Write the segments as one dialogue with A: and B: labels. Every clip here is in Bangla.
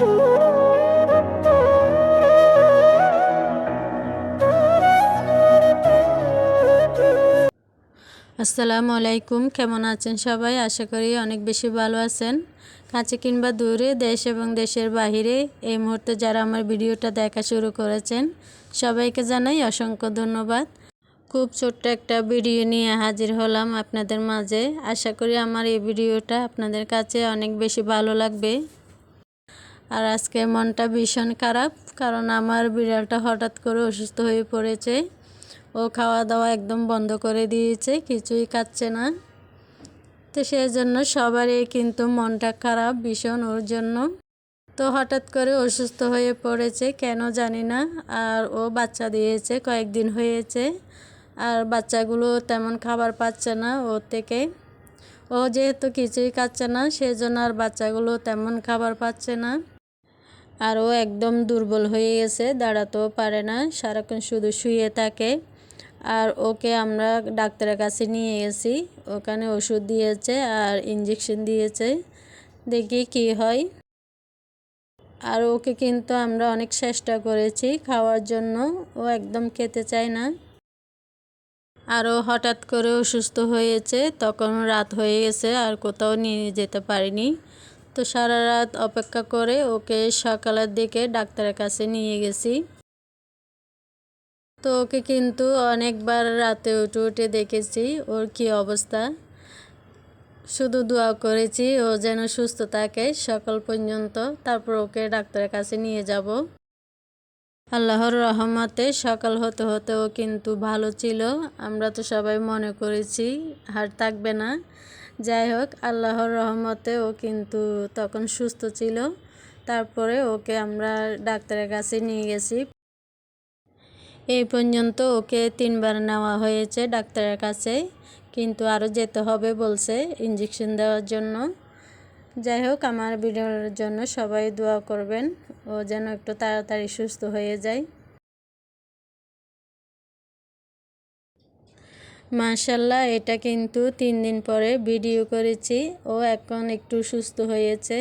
A: আসসালামু আলাইকুম, কেমন আছেন সবাই? আশা করি অনেক বেশি ভালো আছেন। কাছে কিংবা দূরে, দেশ এবং দেশের বাহিরে, এই মুহূর্তে যারা আমার ভিডিওটা দেখা শুরু করেছেন, সবাইকে জানাই অসংখ্য ধন্যবাদ। খুব ছোট্ট একটা ভিডিও নিয়ে হাজির হলাম আপনাদের মাঝে। আশা করি আমার এই ভিডিওটা আপনাদের কাছে অনেক বেশি ভালো লাগবে। আর আজকে মনটা ভীষণ খারাপ, কারণ আমার বিড়ালটা হঠাৎ করে অসুস্থ হয়ে পড়েছে। ও খাওয়া দাওয়া একদম বন্ধ করে দিয়েছে, কিছুই খাচ্ছে না। তো সেই জন্য সবারই কিন্তু মনটা খারাপ, ভীষণ ওর জন্য। তো হঠাৎ করে অসুস্থ হয়ে পড়েছে, কেন জানি না। আর ও বাচ্চা দিয়েছে, কয়েকদিন হয়েছে। আর বাচ্চাগুলো তেমন খাবার পাচ্ছে না ওর থেকে। ও যেহেতু কিছুই খাচ্ছে না, সেজন্য আর বাচ্চাগুলো তেমন খাবার পাচ্ছে না। আর ও একদম দুর্বল হয়ে গেছে, দাঁড়াতেও পারে না, সারাক্ষণ শুধু শুয়ে থাকে। আর ওকে আমরা ডাক্তারের কাছে নিয়ে গেছি, ওখানে ওষুধ দিয়েছে আর ইঞ্জেকশন দিয়েছে, দেখি কি হয়। আর ওকে কিন্তু আমরা অনেক চেষ্টা করেছি খাওয়ার জন্য, ও একদম খেতে চায় না। আরও হঠাৎ করে অসুস্থ হয়েছে, তখন রাত হয়ে গেছে, আর কোথাও নিয়ে যেতে পারিনি। তো সারা রাত অপেক্ষা করে ওকে সকালের দিকে ডাক্তারের কাছে নিয়ে গেছি। তো ওকে কিন্তু অনেকবার রাতে উঠে উঠে দেখেছি, ওর কি অবস্থা। শুধু দোয়া করেছি, ও যেন সুস্থ থাকে সকাল পর্যন্ত, তারপর ওকে ডাক্তারের কাছে নিয়ে যাব। আল্লাহর রহমতে সকাল হতে হতে ও কিন্তু ভালো ছিল, আমরা তো সবাই মনে করেছি হার থাকবে না। যাই হোক, আল্লাহর রহমতে ও কিন্তু তখন সুস্থ ছিল। তারপরে ওকে আমরা ডাক্তারের কাছে নিয়ে গেছি। এই পর্যন্ত ওকে তিনবার নেওয়া হয়েছে ডাক্তারের কাছে, কিন্তু আরও যেতে হবে বলছে ইঞ্জেকশন দেওয়ার জন্য। যাই হোক, আমার ভিডিওর জন্য সবাই দোয়া করবেন ও যেন একটু তাড়াতাড়ি সুস্থ হয়ে যায়। মাশাল্লাহ, এটা কিন্তু তিন দিন পরে ভিডিও করেছি। ও এখন একটু সুস্থ হয়েছে।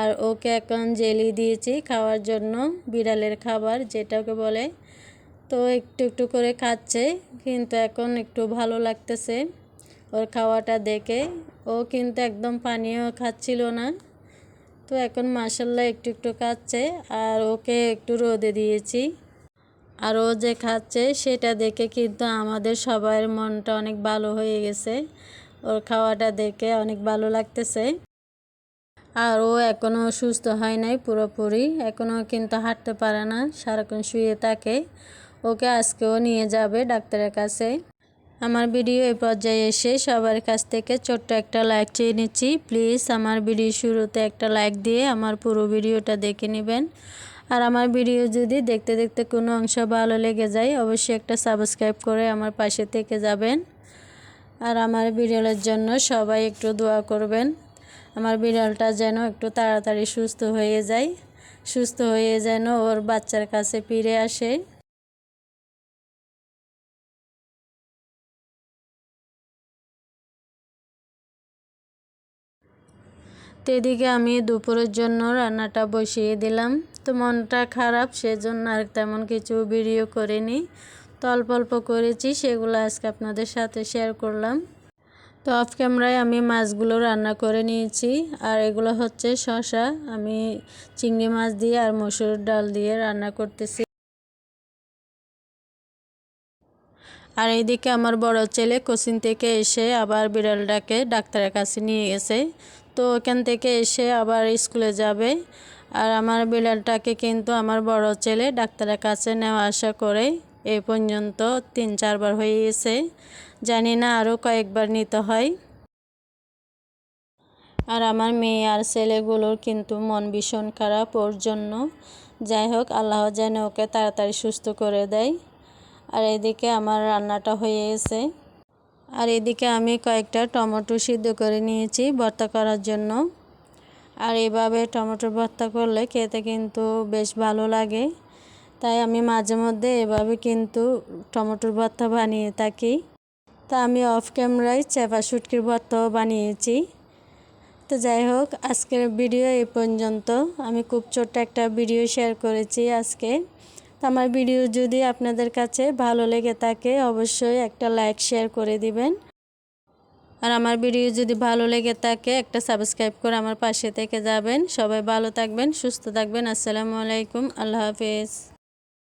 A: আর ওকে এখন জেলি দিয়েছি খাওয়ার জন্য, বিড়ালের খাবার যেটাকে বলে। তো একটু একটু করে খাচ্ছে, কিন্তু এখন একটু ভালো লাগতেছে ওর খাওয়াটা দেখে। ও কিন্তু একদম পানিও খাচ্ছিল না। তো এখন মাসাল্লাহ একটু একটু খাচ্ছে, আর ওকে একটু রোদে দিয়েছি। আর ও যে খাচ্ছে সেটা দেখে কিন্তু আমাদের সবার মনটা অনেক ভালো হয়ে গেছে। ওর খাওয়াটা দেখে অনেক ভালো লাগতেছে। আর ও এখনও সুস্থ হয় নাই পুরোপুরি। এখনও কিন্তু হাঁটতে পারে না, সারাক্ষণ শুয়ে থাকে। ওকে আজকেও নিয়ে যাবে ডাক্তারের কাছে। আমার ভিডিও এই পর্যায়ে এসে সবার কাছ থেকে ছোট্ট একটা লাইক চেয়ে নিচ্ছি। প্লিজ আমার ভিডিও শুরুতে একটা লাইক দিয়ে আমার পুরো ভিডিওটা দেখে নেবেন। আর আমার ভিডিও যদি দেখতে দেখতে কোনো অংশ ভালো লেগে যায়, অবশ্যই একটা সাবস্ক্রাইব করে আমার পাশে থেকে যাবেন। আর আমার বিড়ালের জন্য সবাই একটু দোয়া করবেন। আমার বিড়ালটা যেন একটু তাড়াতাড়ি সুস্থ হয়ে যায়, সুস্থ হয়ে যেন ওর বাচ্চার কাছে ফিরে আসে। তো এদিকে আমি দুপুরের জন্য রান্নাটা বসিয়ে দিলাম। তো মনটা খারাপ, সেজন্য আর তেমন কিছু ভিডিও করিনি। তো অল্প অল্প করেছি, সেগুলো আজকে আপনাদের সাথে শেয়ার করলাম। তো অফ ক্যামেরায় আমি মাছগুলো রান্না করে নিয়েছি, আর এগুলো হচ্ছে শশা আমি চিংড়ি মাছ দিয়ে আর মসুর ডাল দিয়ে রান্না করতেছি। আর এইদিকে আমার বড় ছেলে কোচিং থেকে এসে আবার বিড়ালটাকে ডাক্তারের কাছে নিয়ে গেছে। তো ওখান থেকে এসে আবার স্কুলে যাবে। আর আমার বিড়ালটাকে কিন্তু আমার বড় ছেলে ডাক্তারের কাছে নেওয়া আসা করে এই পর্যন্ত তিন, চারবার হয়ে গেছে জানি না আরও কয়েকবার নিতে হয়। আর আমার মেয়ে আর ছেলেগুলোর কিন্তু মন ভীষণ খারাপ ওর জন্য। যাই হোক, আল্লাহ যেন ওকে তাড়াতাড়ি সুস্থ করে দেয়। আর এদিকে আমার রান্নাটা হয়ে গেছে আর এদিকে আমি কয়েকটা টমেটো সিদ্ধ করে নিয়েছি ভর্তা করার জন্য। আর এভাবে টমেটো ভর্তা করলে খেতে কিন্তু বেশ ভালো লাগে। তাই আমি মাঝে মধ্যে এভাবে কিন্তু টমেটোর ভর্তা বানিয়ে থাকি। তা আমি অফ ক্যামেরায় চেপা শুটকির ভর্তাও বানিয়েছি। তো যাই হোক, আজকের ভিডিও এই পর্যন্ত। আমি খুব ছোট্ট একটা ভিডিও শেয়ার করেছি আজকে। আমার ভিডিও যদি আপনাদের কাছে ভালো লেগে থাকে, অবশ্যই একটা লাইক, শেয়ার করে দিবেন। আর আমার ভিডিও যদি ভালো লেগে থাকে, একটা সাবস্ক্রাইব করে আমার পাশে থেকে যাবেন। সবাই ভালো থাকবেন, সুস্থ থাকবেন। আসসালামু আলাইকুম, আল্লাহ হাফেজ।